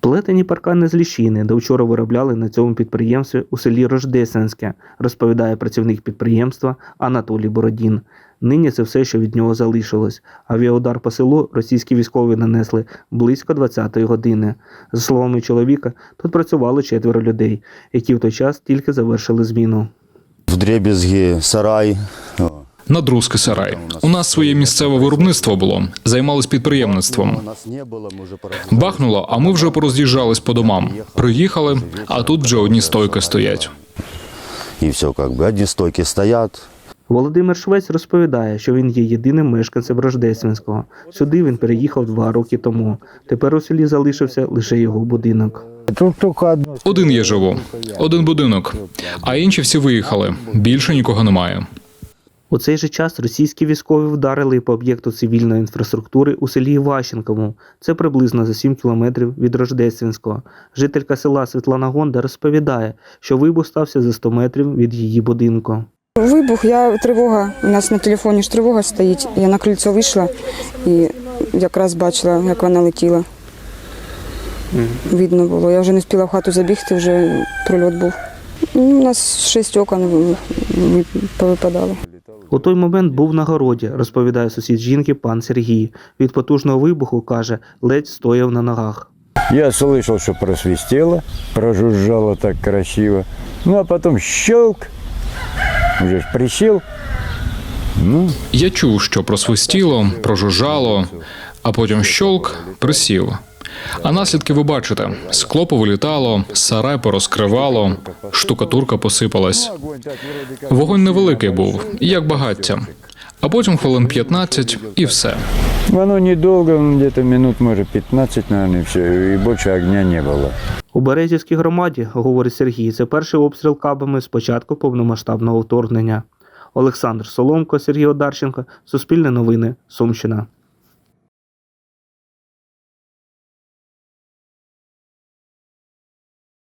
Плетені паркани з ліщини, де вчора виробляли на цьому підприємстві у селі Рождесенське, розповідає працівник підприємства Анатолій Бородін. Нині це все, що від нього залишилось. Авіаудар по селу російські військові нанесли близько 20-ї години. За словами чоловіка, тут працювало четверо людей, які в той час тільки завершили зміну. В дребезгі сарай. О, Надрузки сарай. У нас своє місцеве виробництво було. Займались підприємництвом. Бахнуло, а ми вже пороз'їжджались по домам. Приїхали, а тут вже одні стойки стоять. І все, как бы, одні стойки стоять. Володимир Швець розповідає, що він є єдиним мешканцем Рождественського. Сюди він переїхав два роки тому. Тепер у селі залишився лише його будинок. Один я живу, один будинок, а інші всі виїхали. Більше нікого немає. У цей же час російські військові вдарили по об'єкту цивільної інфраструктури у селі Іващенковому. Це приблизно за 7 кілометрів від Рождественського. Жителька села Світлана Гонда розповідає, що вибух стався за 100 метрів від її будинку. Вибух, я тривога. У нас на телефоні ж тривога стоїть. Я на крильцо вийшла і якраз бачила, як вона летіла. Видно було. Я вже не встигла в хату забігти, вже прильот був. Ну, У нас шість окон ви- ви- повипадало. У той момент був на городі, розповідає сусід жінки пан Сергій. Від потужного вибуху каже, ледь стояв на ногах. Я слышал, что просвистело, прожужжало так красиво. Ну, а потом щелк. Уже ж присел. Ну, Я чув, що просвистіло, прожужжало, а потім щолк присів. А наслідки ви бачите: скло повилітало, сарай порозкривало, штукатурка посипалась. Вогонь невеликий був, як багаття. А потім хвилин 15 і все. оно недолго, ну, где-то минут, может, 15, наверное, и все. И больше огня не было. У Березівській громаді, говорить Сергій, це перший обстріл кабами з початку повномасштабного вторгнення. Олександр Соломко, Сергій Одарченко, Суспільне новини, Сумщина.